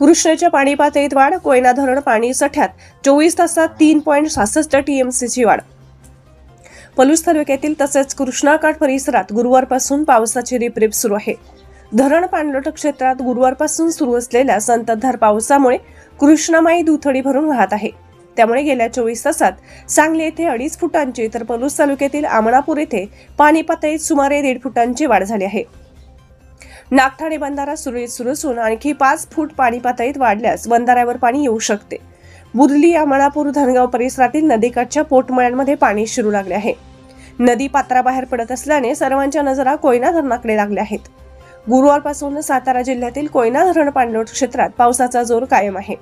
कृष्णेच्या पाणी पातळीत वाढ कोयना धरण पाणी साठ्यात चोवीस तासात तीन पॉईंट सहासष्ट टीएमसीची वाढ. पलूस तालुक्यातील तसेच कृष्णाकाठ परिसरात गुरुवारपासून पावसाची रिपरिप सुरू आहे. धरण पाणलोट क्षेत्रात गुरुवारपासून सुरू असलेल्या संततधार पावसामुळे कृष्णामाई दुथडी भरून वाहत आहे. त्यामुळे गेल्या चोवीस तासात सांगली येथे अडीच फुटांची तर पलूस तालुक्यातील आमणापूर येथे पाणी पातळीत सुमारे दीड फुटांची वाढ झाली आहे. नागठाणे बंधारा सुरळीत सुरू असून आणखी पाच फूट पाणी पातळीत वाढल्यास बंधाऱ्यावर पाणी येऊ शकते. बुरली अमळापूर धनगाव परिसरातील नदीकाठच्या पोटमळ्यांमध्ये पाणी शिरू लागले आहे. नदी पात्राबाहेर पडत असल्याने सर्वांच्या नजरा कोयना धरणाकडे लागल्या आहेत. गुरुवारपासून सातारा जिल्ह्यातील कोयना धरण पाणलोट क्षेत्रात पावसाचा जोर कायम आहे.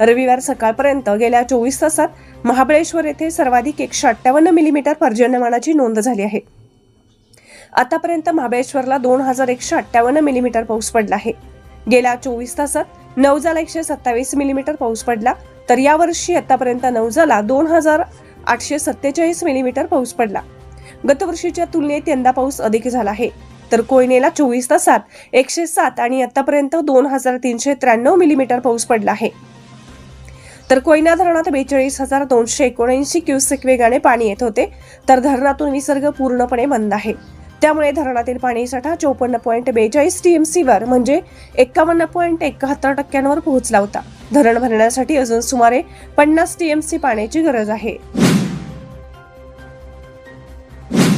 रविवार सकाळपर्यंत गेल्या चोवीस तासात महाबळेश्वर येथे सर्वाधिक एकशे अठ्ठावन्न मिलीमीटर पर्जन्यमानाची नोंद झाली आहे. आतापर्यंत महाबळेश्वरला दोन हजार एकशे अठ्ठावन्न मिलीमीटर पाऊस पडला आहे. गेल्या चोवीस तासात नवजाला एकशे सत्तावीस मिलीमीटर पाऊस पडला तर यावर्षी आतापर्यंत नवजाला दोन हजार आठशे सत्तेचाळीस मिलीमीटर पाऊस पडला. गतवर्षीच्या तुलनेत यंदा पाऊस अधिक झाला आहे. तर कोयनेला चोवीस तासात एकशे सात आणि आतापर्यंत दोन हजार तीनशे त्र्याण्णव मिलीमीटर पाऊस पडला आहे. तर कोयना धरणात बेचाळीस हजार दोनशे एकोणऐंशी क्युसेक वेगाने पाणी येत होते तर धरणातून विसर्ग पूर्णपणे बंद आहे. त्यामुळे धरणातील पाणीसाठा चोपन्न पॉईंट बेचाळीस टीएमसीवर म्हणजे एक्कावन्न पॉईंट एकाहत्तर टक्क्यांवर पोहोचला होता. धरण भरण्यासाठी अजून सुमारे पन्नास टीएमसी पाण्याची गरज आहे.